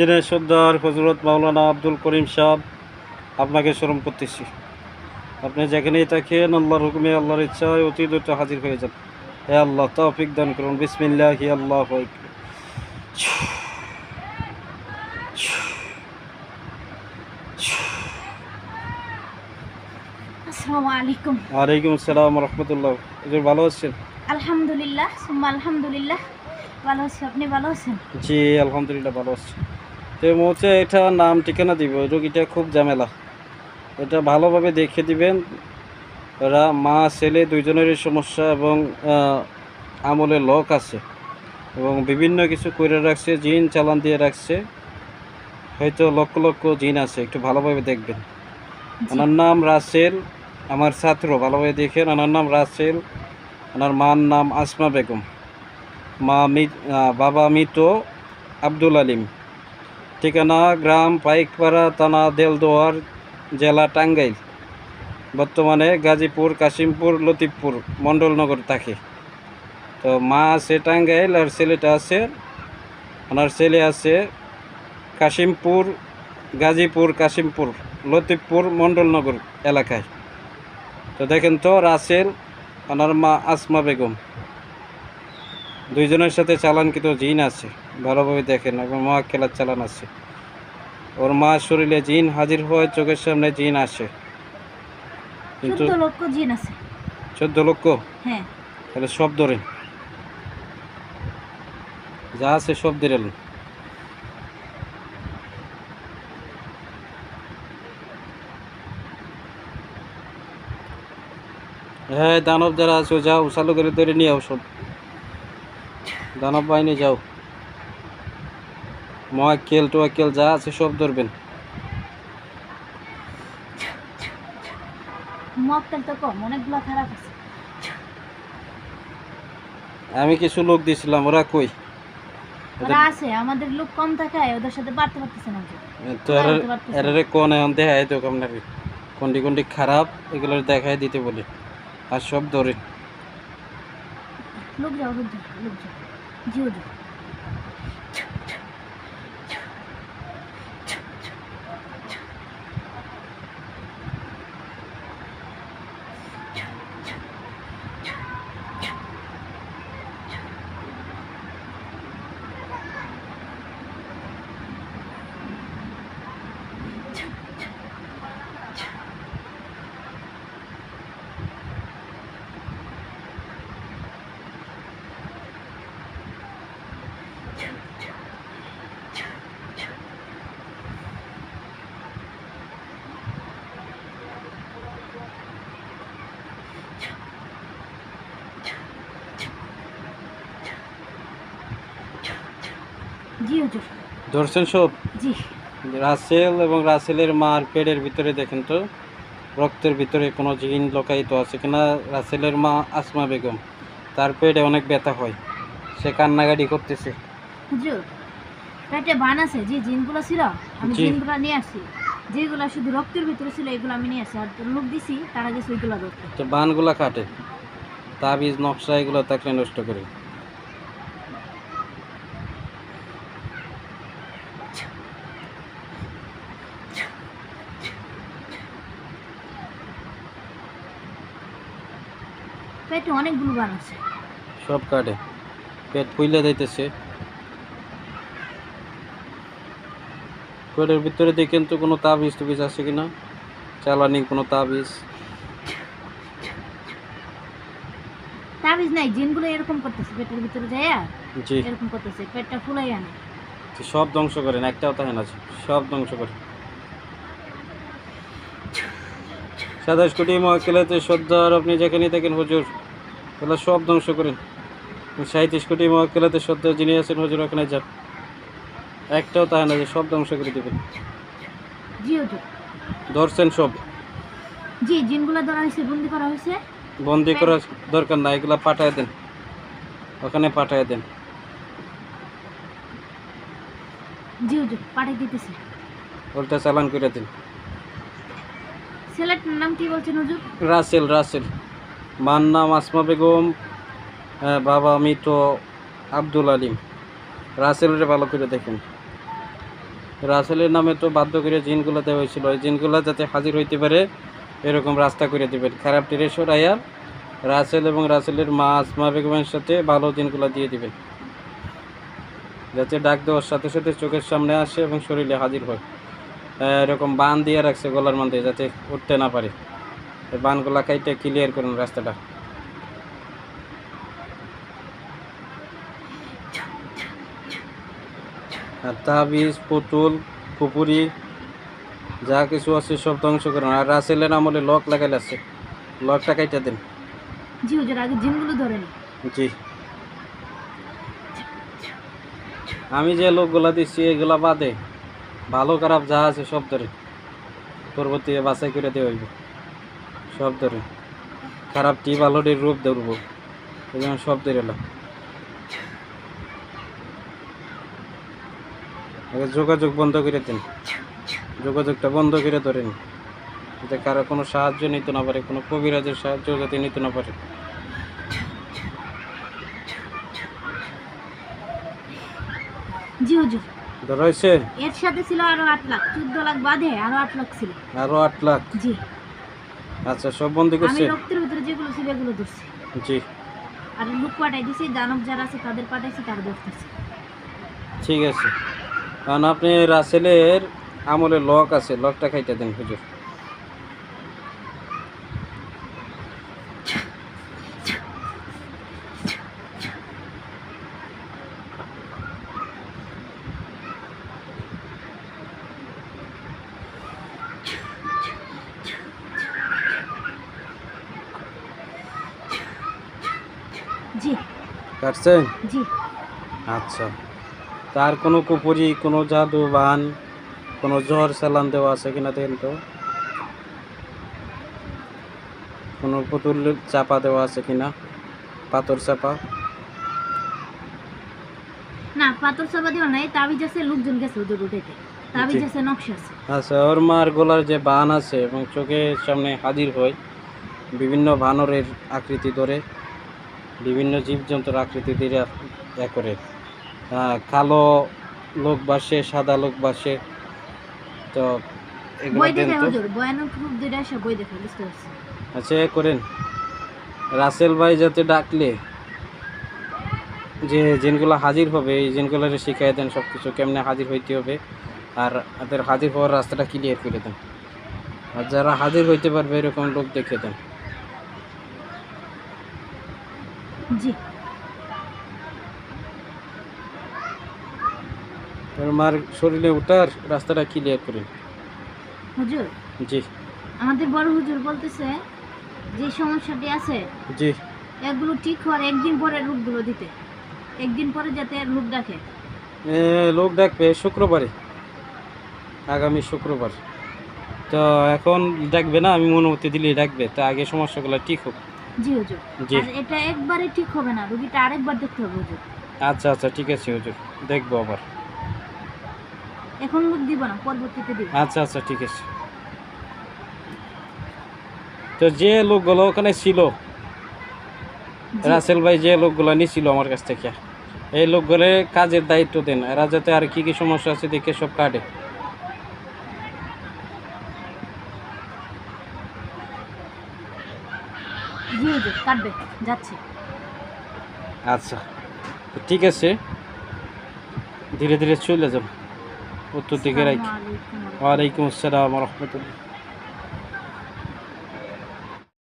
যিনি সর্দার হজরত মাওলানা আব্দুল করিম সাহেব আপনাকে স্মরণ করতেছি। আপনি যেখানেই থাকেন আল্লাহর হুকুমে আল্লাহর ইচ্ছায় অতি দ্রুত হাজির হয়ে যান। হে আল্লাহ তৌফিক দান করুন। বিসমিল্লাহ হি আল্লাহ আলাইকুম। আসসালাম রহমতুল্লাহ। ভালো আছেন? আলহামদুলিল্লাহ আলহামদুলিল্লাহ। ভালো আছি আপনি ভালো আছেন? জি আলহামদুলিল্লাহ ভালো আছি। তো হচ্ছে এটা নাম ঠিকানা দিব রোগীটা খুব ঝামেলা। এটা ভালোভাবে দেখে দিবেন। ওরা মা ছেলে দুইজনেরই সমস্যা এবং আমলে লক আছে এবং বিভিন্ন কিছু করে রাখছে জিন চালান দিয়ে রাখছে। হয়তো লক্ষ লক্ষ জিন আছে একটু ভালোভাবে দেখবেন। ওনার নাম রাসেল আমার ছাত্র ভালোভাবে দেখেন। ওনার নাম রাসেল ওনার মার নাম আসমা বেগম। মা মি বাবা মৃত আব্দুল আলিম। ঠিকানা গ্রাম পাইকপাড়া থানা দেলদোয়ার জেলা টাঙ্গাইল। বর্তমানে গাজীপুর, কাশিমপুর, লতিফপুর, মণ্ডলনগর থাকে। তো মা আছে টাঙ্গাইল আর ছেলেটা আছে, ওনার ছেলে আছে কাশিমপুর, গাজীপুর, কাশিমপুর, লতিফপুর, মণ্ডলনগর এলাকায়। তো দেখেন তো রাসেল, ওনার মা আসমা বেগম। দুইজনের সাথে চালান কিন্তু জিন আছে। ভালোভাবে দেখেন এবং মা খেলার চালান আছে। ওর মা শরীরে জিন হাজির হয় চোখের সামনে জিন আসে। কিন্তু চোদ্দ লক্ষ জিন আছে। চোদ্দ লক্ষ? হ্যাঁ। তাহলে সব ধরেন। যা আছে সব ধরেন হ্যাঁ দানব যারা আছে যাও চালু করে ধরে নিয়ে আও সব দানব বাহিনী যাও। মহাক্কেল টোয়াক্কেল যা আছে সব ধরবেন। আমি কিছু লোক দিয়েছিলাম ওরা কই? ওরা আছে আমাদের লোক কম থাকায় ওদের সাথে বাড়তে পারতেছে না। তো এরারে কোন এখন দেখায় তো আপনাকে কোনটি কোনটি খারাপ এগুলো দেখায় দিতে বলে। আর সব ধরে। লোক যাও লোক যাও লোক যাও। জিও যাও। ধরছেন সব? জি। রাসেল এবং রাসেলের মার পেটের ভিতরে দেখেন তো রক্তের ভিতরে কোনো জিন লোকায়িত আছে কিনা? রাসেলের মা আসমা বেগম তার পেটে অনেক ব্যথা হয় সে কান্নাকাটি করতেছে। হুজুর পেটে বান আছে যে জিনগুলো ছিল আমি জি। জিনগুলো নিয়ে আসছি। যেগুলো শুধু রক্তের ভিতরে ছিল এগুলো আমি নিয়ে আসছি। আর লোক দিছি তারা গেছে ওইগুলো ধরতে। তো বানগুলা কাটে তাবিজ নকশা এগুলো থাকলে নষ্ট করে। পেটে অনেকগুলো বান আছে। সব কাটে। পেট ফুইলে যাইতেছে। পেটের ভিতরে দেখেন তো কোনো তাবিজ টুবিজ আছে কিনা? চালানি কোনো তাবিজ? তাবিজ নাই জিনগুলো এরকম করতেছে পেটের ভিতরে যায় জি। এরকম করতেছে পেটটা ফুলাই আনে। সব ধ্বংস করেন একটাও তাহে না সব ধ্বংস করেন সাতাশ কোটি মহাকেলাতে শ্রদ্ধার আপনি যেখানে থাকেন হুজুর। এগুলো সব ধ্বংস করেন। সাঁত্রিশ কোটি মহাকেলাতে শ্রদ্ধা যিনি আছেন হুজুর ওখানে যান একটাও তাহে না যে সব ধ্বংস করে দেবেন। ধরছেন সব। জি জিনগুলো ধরা হয়েছে বন্দি করা হয়েছে? বন্দি করার দরকার না এগুলা পাঠায় দেন। ওখানে পাঠায় দেন। জি হুজুর পাঠিয়ে দিতেছে। উল্টা চালান করে দিন। ছেলেটার নাম কি বলছেন হুজুর? রাসেল রাসেল। মার নাম আসমা বেগম হ্যাঁ, বাবা মৃত আব্দুল আলিম। রাসেলরে ভালো করে দেখেন। রাসেলের নামে তো বাধ্য করে জিনগুলো দেওয়া হয়েছিল। ওই জিনগুলো যাতে হাজির হইতে পারে এরকম রাস্তা করে দেবেন। খারাপ টিরে সরাইয়া রাসেল এবং রাসেলের মা আসমা বেগমের সাথে ভালো জিনগুলো দিয়ে দিবেন। যাতে ডাক দেওয়ার সাথে সাথে চোখের সামনে আসে এবং শরীরে হাজির হয়। এরকম বান দিয়ে রাখছে গলার মধ্যে যাতে উঠতে না পারে। এই বানগুলা কাইটে ক্লিয়ার করুন রাস্তাটা। আর তাবিজ পুতুল পুকুরি যা কিছু আছে সব ধ্বংস করুন। আর রাসেলের আমলে লক লাগাইল আছে। লকটা কাইটা দেন। জি হুজুর আগে জিনগুলো ধরে জি। আমি যে লোকগুলা দিচ্ছি এগুলা বাদে ভালো খারাপ যা আছে সব ধরে। পরবর্তী বাছাই করে দেওয়া হইব। সব ধরে। খারাপটি ভালোটির রূপ ধরবো। এই জন্য সব ধরে এলাম। আগে যোগাযোগ বন্ধ করে দিন। যোগাযোগটা বন্ধ করে ধরেন যাতে কারও কোনো সাহায্য নিতে না পারে কোনো কবিরাজের সাহায্য যাতে নিতে না পারে। জি হুজুর। ধরা হয়েছে? এর সাথে ছিল আরও আট লাখ চোদ্দ লাখ বাদে আরও আট লাখ ছিল। আরও আট লাখ? জি। আচ্ছা সব বন্ধ করছে? আমি রক্তের ভিতরে যেগুলো ছিল এগুলো ধরছি। জি। আর লোক পাঠাই দিছি দানব যারা আছে তাদের পাঠাইছি তার ধরতেছি। ঠিক আছে। কারণ আপনি রাসেলের আমলে লক আছে লকটা খাইতে দেন হুজুর। জি। কাটছেন? জি। আচ্ছা। তার কোনো কুপুরি কোনো জাদু বান কোনো জ্বর চালান দেওয়া আছে কিনা দেখেন তো? কোনো পুতুল চাপা দেওয়া আছে কিনা? পাথর চাপা? না পাথর চাপা দেওয়া নাই। তাবিজ আছে লোকজন গেছে ওদের উঠেতে তাবিজ আছে নকশা আছে। আচ্ছা ওর মার গলার যে বান আছে এবং চোখের সামনে হাজির হয় বিভিন্ন বানরের আকৃতি ধরে বিভিন্ন জীবজন্তুর আকৃতি দিয়ে ইয়া করে। কালো লোক বাসে সাদা লোক বাসে। তো আচ্ছা এ করেন। রাসেল ভাই যাতে ডাকলে যে জিনগুলো হাজির হবে এই জিনগুলো শিখাই দেন সব কিছু কেমনে হাজির হইতে হবে। আর তাদের হাজির হওয়ার রাস্তাটা ক্লিয়ার করে দেন। আর যারা হাজির হইতে পারবে এরকম লোক দেখে দেন। জি। মার শরীরে ওঠার রাস্তাটা ক্লিয়ার করেন হুজুর? জি। আমাদের বড় হুজুর বলতেছে যে সমস্যাটি আছে জি। এগুলো ঠিক হওয়ার একদিন পরে রূপগুলো দিতে। একদিন পরে যাতে রূপ ডাকে। লোক ডাকবে শুক্রবারে। আগামী শুক্রবার। তো এখন ডাকবে না আমি অনুমতি দিলেই ডাকবে। তা আগে সমস্যাগুলো ঠিক হোক। জি হুজুর। জি। আর এটা একবারে ঠিক হবে না রুগীটা আরেকবার দেখতে হবে হুজুর। আচ্ছা আচ্ছা ঠিক আছে হুজুর। দেখব আবার। এখন দিব না পরবর্তীতে দিব। আচ্ছা আচ্ছা ঠিক আছে। তো যে লোকগুলো ওখানে ছিল রাসেল ভাই যে লোকগুলো নিছিল আমার কাছ থেকে এই লোকগুলো কাজের দায়িত্ব দেন। এরা যাতে আর কি কি সমস্যা আছে দেখে সব কাটে। জি হুজুর কাটবে। যাচ্ছে। আচ্ছা তো ঠিক আছে। ধীরে ধীরে চলে যাব। উত্তর দিকে রাখি। ওয়ালাইকুম আসসালাম রহমতুল্লাহ।